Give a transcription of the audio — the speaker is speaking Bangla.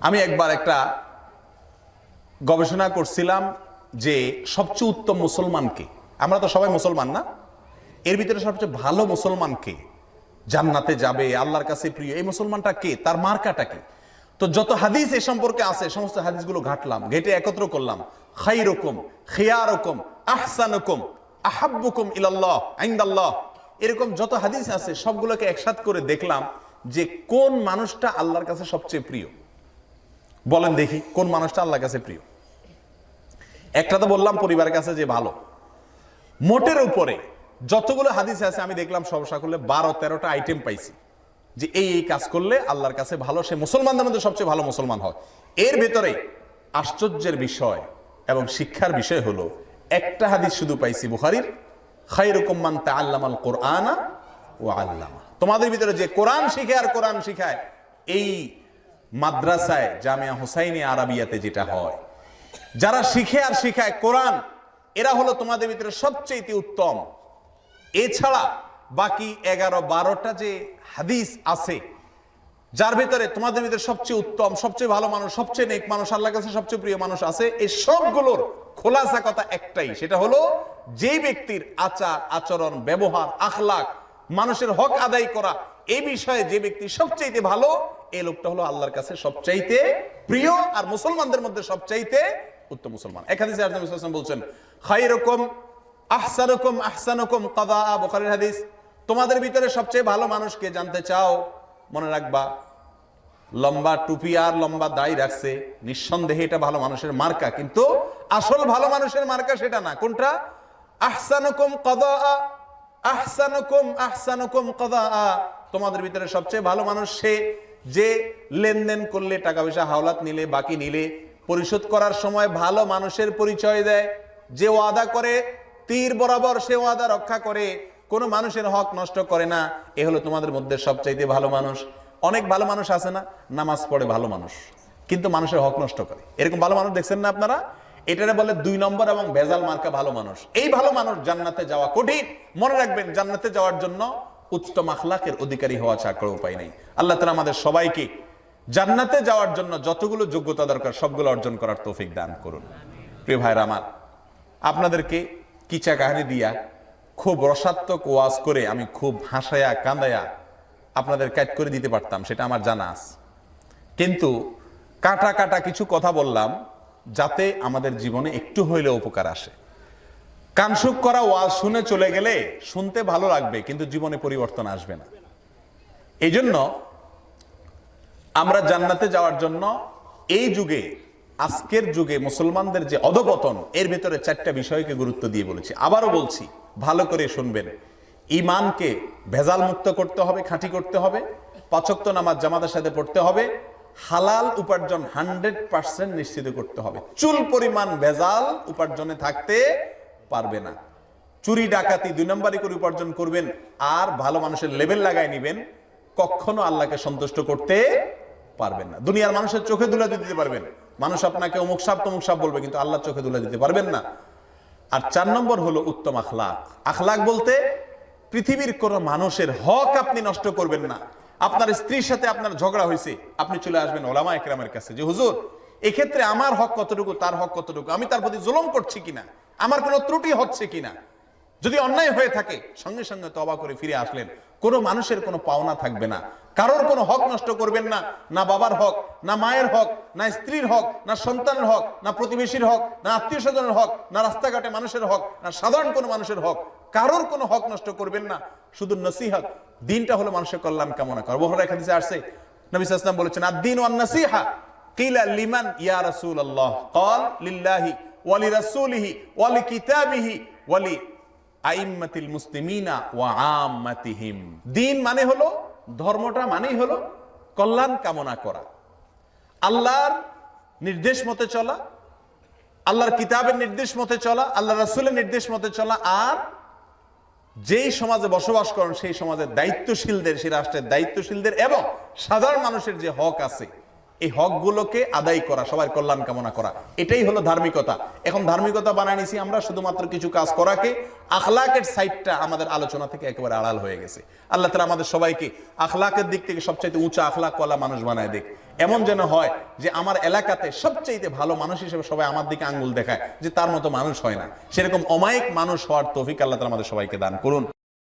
আমি একবার একটা গবেষণা করছিলাম যে সবচেয়ে উত্তম মুসলমানকে আমরা তো সবাই মুসলমান না? এর ভিতরে সবচেয়ে ভালো মুসলমানকে জান্নাতে যাবে, আল্লাহর কাছে প্রিয়। এই মুসলমানটা কে? তার মার্কাটা কি? তো যত হাদিস এ সম্পর্কে আছে, সমস্ত হাদিসগুলো ঘাটলাম, ঘেটে একত্র করলাম। খাই রকম খেয়া রকম আহসানকম, আহাব্বুকুম ইলাল্লাহ, আইন্দাল্লাহ। এরকম যত হাদিস আছে, সবগুলোকে একসাথ করে দেখলাম যে কোন মানুষটা আল্লাহর কাছে সবচেয়ে প্রিয়। বলেন দেখি, কোন মানুষটা আল্লাহর কাছে প্রিয়? একটা তো বললাম পরিবারের কাছে যে ভালো। মোটের উপরে যতগুলো হাদিস আছে, আমি দেখলাম সবসা করলে বারো, তেরোটা আইটেম পাইছি। যে এই এই কাজ করলে আল্লাহর কাছে ভালো, সে মুসলমানদের মধ্যে সবচেয়ে ভালো মুসলমান হয়। এর ভেতরে আশ্চর্যের বিষয় এবং শিক্ষার বিষয় হলো, একটা হাদিস শুধু পাইছি বুখারির খাইরুকুম মান তাআল্লামাল কোরআনা ও আল্লামা। তোমাদের ভিতরে যে কোরআন শিখে আর কোরআন শিখায়, এই মাদ্রাসায় জামিয়া হোসাইনি আরাবিয়াতে যেটা হয়। যারা শিখে আর শিখায় কোরআন, এরা হলো তোমাদের ভিতরে সবচেয়ে উত্তম। এছাড়া বাকি এগারো বারোটা যে হাদিস আছে, যার ভিতরে তোমাদের ভিতরে সবচেয়ে উত্তম, সবচেয়ে ভালো মানুষ, সবচেয়ে নেক মানুষ আল্লাহ কাছে সবচেয়ে প্রিয় মানুষ আছে, এই সবগুলোর খোলাসা কথা একটাই, সেটা হলো যেই ব্যক্তির আচার, আচরণ, ব্যবহার আখলাক মানুষের হক আদায় করা এই বিষয়ে যে ব্যক্তি সবচাইতে ভালো এই লোকটা হলো আল্লাহর কাছে সবচাইতে প্রিয় আর মুসলমানদের মধ্যে সবচাইতে উত্তম মুসলমান। এখানে বলছেন খাইরকম আহসানুকুম আহসানুকুম কাদা বুখারীর হাদিস। তোমাদের ভিতরে সবচেয়ে ভালো মানুষকে জানতে চাও? মনে রাখবা, লম্বা টুপি আর লম্বা দাই রাখছে। নিঃসন্দেহে এটা ভালো মানুষের মার্কা, কিন্তু আসল ভালো মানুষের মার্কা সেটা না। কোনটা? আহসানুকুম কাদা আহসানুকুম আহসানুকুম কাদা তোমাদের ভিতরে সবচেয়ে ভালো মানুষ সে যে লেনদেন করলে টাকা পয়সা হাওলাত নিলে, বাকি নিলে, পরিশোধ করার সময় ভালো মানুষের পরিচয় দেয়, যে ওয়াদা করে, তীর বরাবর সে ওয়াদা রক্ষা করে, কোনো মানুষের হক নষ্ট করে না, এ হলো তোমাদের মধ্যে সবচাইতে ভালো মানুষ। অনেক ভালো মানুষ আছে না, নামাজ পড়ে ভালো মানুষ, কিন্তু মানুষের হক নষ্ট করে। এরকম ভালো মানুষ দেখছেন না আপনারা? এটারে বলে দুই নম্বর এবং ভেজাল মার্কা ভালো মানুষ। এই ভালো মানুষ জান্নাতে যাওয়া কঠিন। মনে রাখবেন, জান্নাতে যাওয়ার জন্য উত্তম আখলাকের অধিকারী হওয়া ছাড়া কোনো উপায় নেই। আল্লাহ তালা আমাদের সবাইকে জান্নাতে যাওয়ার জন্য যতগুলো যোগ্যতা দরকার, সবগুলো অর্জন করার তৌফিক দান করুন। প্রিয় ভাইরা আমার, আপনাদেরকে কিচা কাহিনী দিয়া খুব রসাত্মক ওয়াজ করে আমি খুব হাসায়া কাঁদায়া আপনাদের ক্যাট করে দিতে পারতাম, সেটা আমার জানা আছে। কিন্তু কাটা কাটা কিছু কথা বললাম, যাতে আমাদের জীবনে একটু হইলে উপকার আসে। কানসুক করা ওয়াজ শুনে চলে গেলে শুনতে ভালো লাগবে, কিন্তু জীবনে পরিবর্তন আসবে না। এই জন্য আমরা জান্নাতে যাওয়ার জন্য এই যুগে, আজকের যুগে মুসলমানদের যে অধপতন, এর ভেতরে চারটা বিষয়কে গুরুত্ব দিয়ে বলেছি। আবারও বলছি, ভালো করে শুনবেন। ইমানকে ভেজাল মুক্ত করতে হবে, খাঁটি করতে হবে, পাচক্ত নামাজ জামাতের সাথে পড়তে হবে, হালাল উপার্জন হান্ড্রেড পার্সেন্ট নিশ্চিত করতে হবে। চুল পরিমাণ ভেজাল উপার্জনে থাকতে পারবে না। চুরি, ডাকাতি দুই নম্বরই করে উপার্জন করবেন। আর ভালো মানুষের লেভেল লাগাই নিবেন, কখনো আল্লাহকে সন্তুষ্ট করতে পারবেন না। দুনিয়ার মানুষের চোখে দুলা দিতে পারবেন। মানুষ আপনাকে অমুক সাপ, তমুক সাপ বলবে, কিন্তু আল্লাহ চোখে দুলা দিতে পারবেন না। আর চার নম্বর হলো উত্তম আখলাক। আখলাক বলতে পৃথিবীর কোন মানুষের হক আপনি নষ্ট করবেন না। আপনার স্ত্রীর সাথে আপনার ঝগড়া হয়েছে, আপনি চলে আসবেন ওলামা একরামের কাছে যে, হুজুর এক্ষেত্রে আমার হক কতটুকু, তার হক কতটুকু? আমি তার প্রতি জুলম করছি কিনা? আমার কোনো ত্রুটি হচ্ছে কিনা? যদি অন্যায় হয়ে থাকে, সঙ্গে সঙ্গে তবা করে ফিরে আসলেন। কোনো মানুষের কোনো পাওনা থাকবে না। কারোর কোনো হক নষ্ট করবেন না। না বাবার হক, না মায়ের হক, না স্ত্রীর হক, না সন্তানের হক, না প্রতিবেশীর হক, না আত্মীয় স্বজনের হক, না রাস্তাঘাটে মানুষের হক, না সাধারণ কোনো মানুষের হক, কারোর কোনো হক নষ্ট করবেন না। শুধু নসিহত। দিনটা হলো মানুষের কল্যাণ কামনা করব এখানে আসছে, নবী সাল্লাম বলেছেন আদিন ওয়ান নসিহা কিলা লিমান ইয়া রাসূল আল্লাহ কল লিল্লাহি ওয়ালি রাসূলিহি ওয়ালি কিতাবিহি ওয়ালি আইম্মাতিল মুসলিমিনা ওয়া আম্মাতিহিম। দিন মানে হলো, ধর্মটা মানেই হলো কল্যাণ কামনা করা। আল্লাহর নির্দেশ মতে চলা, আল্লাহর কিতাবের নির্দেশ মতে চলা আল্লাহ রাসূলের নির্দেশ মতে চলা, আর যেই সমাজে বসবাস করেন সেই সমাজের দায়িত্বশীলদের, সেই রাষ্ট্রের দায়িত্বশীলদের এবং সাধারণ মানুষের যে হক আছে এই হকগুলোকে আদায় করা, সবার কল্যাণ কামনা করা, এটাই হলো ধার্মিকতা। এখন ধার্মিকতা বানায় নিছি আমরা, শুধুমাত্র কিছু কাজ করাকে আখলাকের সাইডটা আমাদের আলোচনা থেকে একেবারে আড়াল হয়ে গেছে। আল্লাহ তালা আমাদের সবাইকে আখলাকের দিক থেকে সবচাইতে উঁচা আখলাকওয়ালা মানুষ বানায় দেখ এমন যেন হয় যে আমার এলাকাতে সবচাইতে ভালো মানুষ হিসেবে সবাই আমার দিকে আঙ্গুল দেখায়, যে তার মতো মানুষ হয় না। সেরকম অমায়িক মানুষ হওয়ার তৌফিক আল্লাহ তালা আমাদের সবাইকে দান করুন।